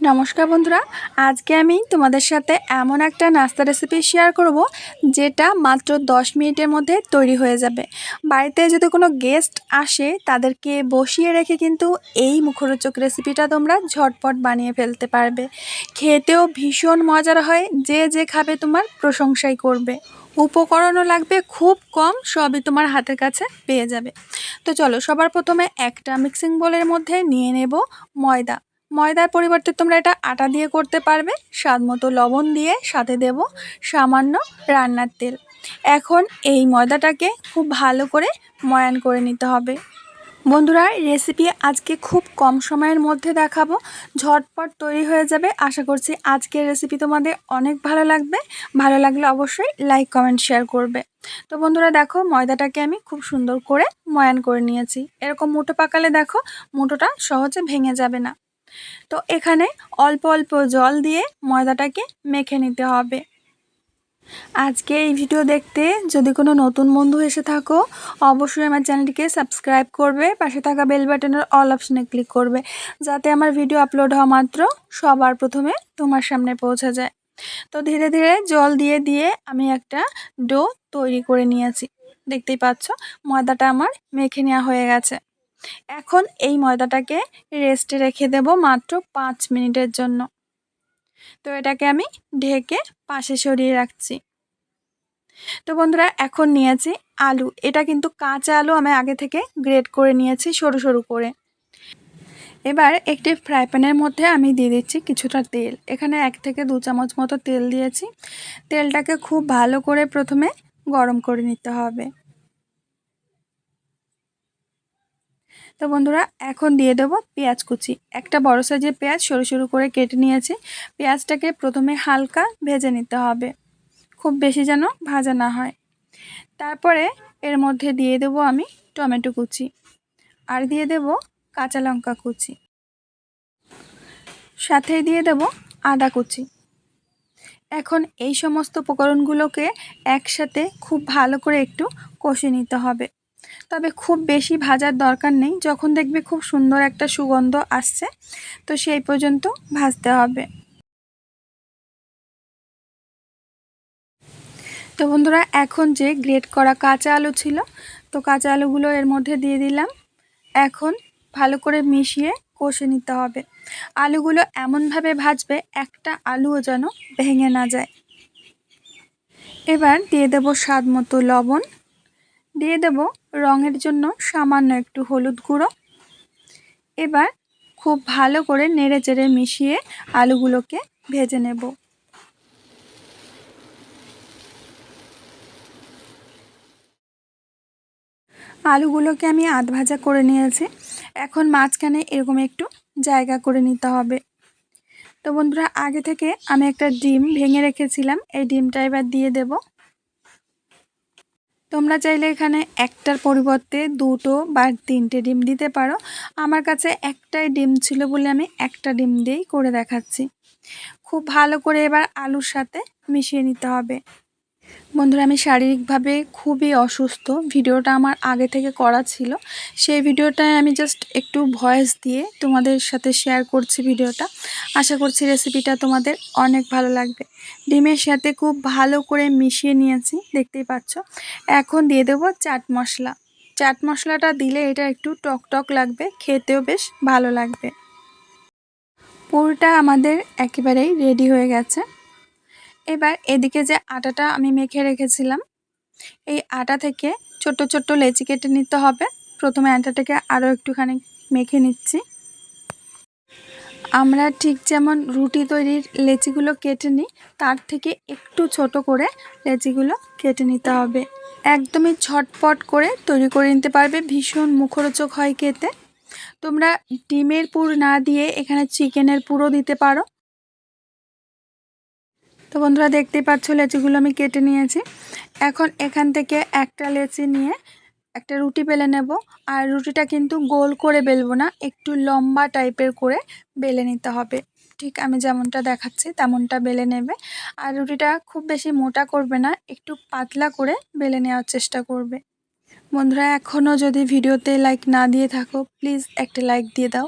নমস্কার বন্ধুরা, আজকে আমি তোমাদের সাথে এমন একটা নাস্তা রেসিপি শেয়ার করব, যেটা মাত্র 10 মিনিটের মধ্যে তৈরি হয়ে যাবে। বাড়িতে যদি কোনো গেস্ট আসে, তাদেরকে বসিয়ে রেখে কিন্তু এই মুখরোচক রেসিপিটা তোমরা ঝটপট বানিয়ে ফেলতে পারবে। খেতেও ভীষণ মজার হয়, যে যে খাবে তোমার প্রশংসাই করবে। উপকরণও লাগবে খুব কম, সবই তোমার হাতের কাছে পেয়ে যাবে। তো চলো, সবার প্রথমে একটা মিক্সিং বোলের মধ্যে নিয়ে নেব ময়দা। ময়দার পরিবর্তে তোমরা এটা আটা দিয়ে করতে পারবে। স্বাদ মতো লবণ দিয়ে সাথে দেব সামান্য রান্নার তেল। এখন এই ময়দাটাকে খুব ভালো করে ময়ান করে নিতে হবে। বন্ধুরা রেসিপি আজকে খুব কম সময়ের মধ্যে দেখাবো। ঝটপট তৈরি হয়ে যাবে। আশা করছি আজকের রেসিপি তোমাদের অনেক ভালো লাগবে। ভালো লাগলে অবশ্যই লাইক কমেন্ট শেয়ার করবে। তো বন্ধুরা, দেখো ময়দাটাকে আমি খুব সুন্দর করে ময়ান করে নিয়েছি। এরকম মুঠো পাকালে দেখো মুঠোটা সহজে ভেঙে যাবে না। তো এখানে অল্প অল্প জল দিয়ে ময়দাটাকে মেখে নিতে হবে। আজকে এই ভিডিও দেখতে যদি কোনো নতুন বন্ধু এসে থাকো, অবশ্যই আমার চ্যানেলটিকে সাবস্ক্রাইব করবে, পাশে থাকা বেল বাটনের অল অপশনে ক্লিক করবে, যাতে আমার ভিডিও আপলোড হওয়া মাত্র সবার প্রথমে তোমার সামনে পৌঁছে যায়। তো ধীরে ধীরে জল দিয়ে দিয়ে আমি একটা ডো তৈরি করে নিয়েছি। দেখতেই পাচ্ছ, ময়দাটা আমার মেখে নেওয়া হয়ে গেছে। এখন এই ময়দাটাকে রেস্টে রেখে দেব মাত্র পাঁচ মিনিটের জন্য। তো এটাকে আমি ঢেকে পাশে সরিয়ে রাখছি। তো বন্ধুরা, এখন নিয়েছি আলু। এটা কিন্তু কাঁচা আলু আমি আগে থেকে গ্রেট করে নিয়েছি সরু সরু করে। এবার একটি ফ্রাই প্যানের মধ্যে আমি দিয়ে দিচ্ছি কিছুটা তেল। এখানে এক থেকে দু চামচ মতো তেল দিয়েছি। তেলটাকে খুব ভালো করে প্রথমে গরম করে নিতে হবে। তো বন্ধুরা, এখন দিয়ে দেবো পেঁয়াজ কুচি। একটা বড় সাইজের পেঁয়াজ সরু সরু করে কেটে নিয়েছি। পেঁয়াজটাকে প্রথমে হালকা ভেজে নিতে হবে, খুব বেশি যেন ভাজা না হয়। তারপরে এর মধ্যে দিয়ে দেব আমি টমেটো কুচি আর দিয়ে দেব কাঁচা লঙ্কা কুচি। সাথে দিয়ে দেব আদা কুচি। এখন এই সমস্ত উপকরণগুলোকে একসাথে খুব ভালো করে একটু কষে নিতে হবে। তবে খুব বেশি ভাজার দরকার নেই। যখন দেখবে খুব সুন্দর একটা সুগন্ধ আসছে, তো সেই পর্যন্ত ভাজতে হবে। তো বন্ধুরা, এখন যে গ্রেট করা কাঁচা আলু ছিল, তো কাঁচা আলুগুলো এর মধ্যে দিয়ে দিলাম। এখন ভালো করে মিশিয়ে কষে নিতে হবে। আলুগুলো এমনভাবে ভাজবে, একটা আলুও যেন ভেঙে না যায়। এবার দিয়ে দেব স্বাদ মতো লবণ। দিয়ে দেব রঙের জন্য সামান্য একটু হলুদ গুঁড়ো। এবার খুব ভালো করে নেড়ে চেড়ে মিশিয়ে আলুগুলোকে ভেজে নেব। আলুগুলোকে আমি আধ ভাজা করে নিয়েছি। এখন মাঝখানে এরকম একটু জায়গা করে নিতে হবে। তো বন্ধুরা, আগে থেকে আমি একটা ডিম ভেঙে রেখেছিলাম। এই ডিমটা এবার দিয়ে দেবো। তোমরা চাইলে এখানে একটার পরিবর্তে দুটো বা তিনটে ডিম দিতে পারো। আমার কাছে একটাই ডিম ছিল বলে আমি একটা ডিম দিয়েই করে দেখাচ্ছি। খুব ভালো করে এবার আলুর সাথে মিশিয়ে নিতে হবে। বন্ধুরা, আমি শারীরিকভাবে খুবই অসুস্থ। ভিডিওটা আমার আগে থেকে করা ছিল। সেই ভিডিওটায় আমি জাস্ট একটু ভয়েস দিয়ে তোমাদের সাথে শেয়ার করছি ভিডিওটা। আশা করছি রেসিপিটা তোমাদের অনেক ভালো লাগবে। ডিমের সাথে খুব ভালো করে মিশিয়ে নিয়েছি, দেখতেই পাচ্ছ। এখন দিয়ে দেবো চাট মশলা। চাট মশলাটা দিলে এটা একটু টক টক লাগবে, খেতেও বেশ ভালো লাগবে। পুরোটা আমাদের একেবারেই রেডি হয়ে গেছে। এবার এদিকে যে আটাটা আমি মেখে রেখেছিলাম, এই আটা থেকে ছোট্ট ছোট্ট লেচি কেটে নিতে হবে। প্রথমে আটাটাকে আরও একটুখানি মেখে নিচ্ছি। আমরা ঠিক যেমন রুটি তৈরির লেচিগুলো কেটে নিই, তার থেকে একটু ছোট করে লেচিগুলো কেটে নিতে হবে। একদমই ছটপট করে তৈরি করে নিতে পারবে, ভীষণ মুখরোচক হয় খেতে। তোমরা ডিমের পুর না দিয়ে এখানে চিকেনের পুরো দিতে পারো। তো বন্ধুরা দেখতেই পাচ্ছ, লেচিগুলো আমি কেটে নিয়েছি। এখন এখান থেকে একটা লেচি নিয়ে একটা রুটি বেলে নেব। আর রুটিটা কিন্তু গোল করে বেলবো না, একটু লম্বা টাইপের করে বেলে নিতে হবে। ঠিক আমি যেমনটা দেখাচ্ছি, তেমনটা বেলে নেবে। আর রুটিটা খুব বেশি মোটা করবে না, একটু পাতলা করে বেলে নেওয়ার চেষ্টা করবে। বন্ধুরা, এখনও যদি ভিডিওতে লাইক না দিয়ে থাকো প্লিজ একটা লাইক দিয়ে দাও।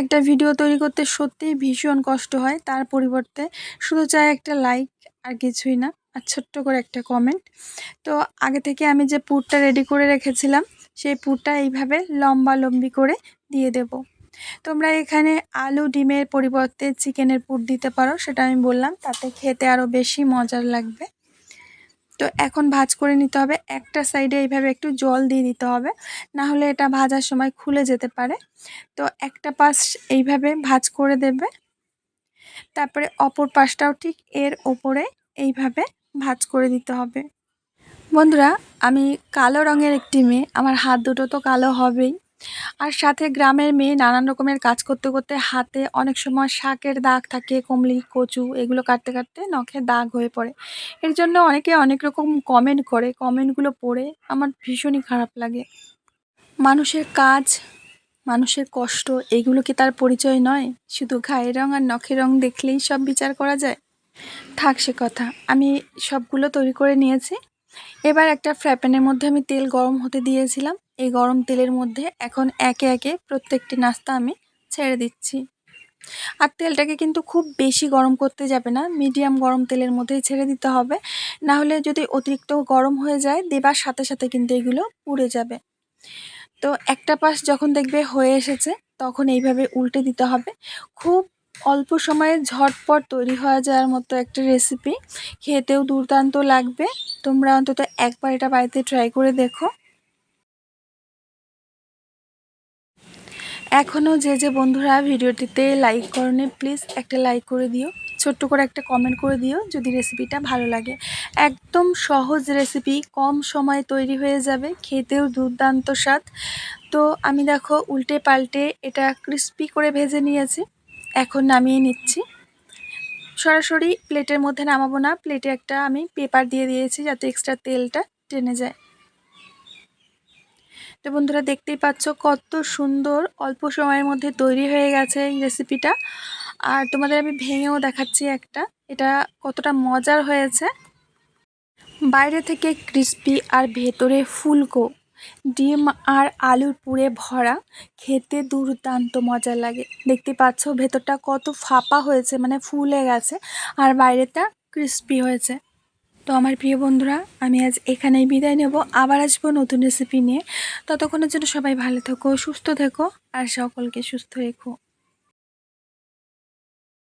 একটা ভিডিও তৈরি করতে সত্যিই ভীষণ কষ্ট হয়, তার পরিবর্তে শুধু চাই একটা লাইক আর কিছুই না, আর ছোট্ট করে একটা কমেন্ট তো আগে থেকে আমি যে পুরটা রেডি করে রেখেছিলাম, সেই পুরটা এইভাবে লম্বা লম্বি করে দিয়ে দেব। তোমরা এখানে আলু, ডিমের পরিবর্তে চিকেনের পুর দিতে পারো, সেটা আমি বললাম, তাতে খেতে আরও বেশি মজার লাগবে। তো এখন ভাজ করে নিতে হবে। একটা সাইডে এইভাবে একটু জল দিয়ে দিতে হবে। না হলে এটা ভাজার সময় খুলে যেতে পারে। তো একটা পাশ এইভাবে ভাজ করে দেবে। তারপরে অপর পাশটাও ঠিক এর ওপরে এইভাবে ভাজ করে দিতে হবে। বন্ধুরা, আমি কালো রঙের একটি মেয়ে। আমার হাত দুটো তো কালো হবেই। আর সাথে গ্রামের মেয়ে নানান রকমের কাজ করতে করতে হাতে অনেক সময় শাকের দাগ থাকে, কমলি, কচু এগুলো কাটতে কাটতে নখে দাগ হয়ে পড়ে। এর জন্য অনেকে অনেক রকম কমেন্ট করে কমেন্টগুলো পড়ে। আমার ভীষণই খারাপ লাগে। মানুষের কাজ, মানুষের কষ্ট, এগুলো কি তার পরিচয় নয়? শুধু গায়ের রং আর নখের রং দেখলেই সব বিচার করা যায়? থাক সে কথা, আমি সবগুলো তৈরি করে নিয়েছি। এবার একটা ফ্রাই মধ্যে আমি তেল গরম হতে দিয়েছিলাম। এই গরম তেলের মধ্যে এখন একে একে প্রত্যেকটি নাস্তা আমি ছেড়ে দিচ্ছি। আর তেলটাকে কিন্তু খুব বেশি গরম করতে যাবে না, মিডিয়াম গরম তেলের মধ্যেই ছেড়ে দিতে হবে। না হলে যদি অতিরিক্ত গরম হয়ে যায়, দেবার সাথে সাথে কিন্তু এগুলো পুড়ে যাবে। তো একটা পাশ যখন দেখবে হয়ে এসেছে, তখন এইভাবে উল্টে দিতে হবে। খুব অল্প সময়ে ঝটপট তৈরি হয়ে যাওয়ার মতো একটা রেসিপি খেতেও দুর্দান্ত লাগবে। তোমরা অন্তত একবার এটা বাড়িতে ট্রাই করে দেখো। এখনও যে যে বন্ধুরা ভিডিওটিতে লাইক করনি প্লিজ একটা লাইক করে দিও। ছোট্ট করে একটা কমেন্ট করে দিও, যদি রেসিপিটা ভালো লাগে। একদম সহজ রেসিপি কম সময়ে তৈরি হয়ে যাবে, খেতেও দুর্দান্ত স্বাদ। তো আমি দেখো উল্টে পাল্টে এটা ক্রিস্পি করে ভেজে নিয়েছি। এখন নামিয়ে নিচ্ছি। সরাসরি প্লেটের মধ্যে নামাবো না। প্লেটে একটা আমি পেপার দিয়ে দিয়েছি যাতে এক্সট্রা তেলটা টেনে যায়। তো বন্ধুরা দেখতেই পাচ্ছ কত সুন্দর অল্প সময়ের মধ্যে তৈরি হয়ে গেছে এই রেসিপিটা আর তোমাদের আমি ভেঙেও দেখাচ্ছি একটা। এটা কতটা মজার হয়েছে। বাইরে থেকে ক্রিস্পি আর ভেতরে ফুলকো, ডিম আর আলুর পুরে ভরা, খেতে দুর্দান্ত মজা লাগে। দেখতে পাচ্ছ ভেতরটা কত ফাঁপা হয়েছে মানে ফুলে গেছে, আর বাইরেটা ক্রিস্পি হয়েছে। তো আমার প্রিয় বন্ধুরা, আমি আজ এখানেই বিদায় নেব। আবার আসব নতুন রেসিপি নিয়ে। ততক্ষণের জন্য সবাই ভালো থেকো, সুস্থ থেকো, আর সকলকে সুস্থ রেখো।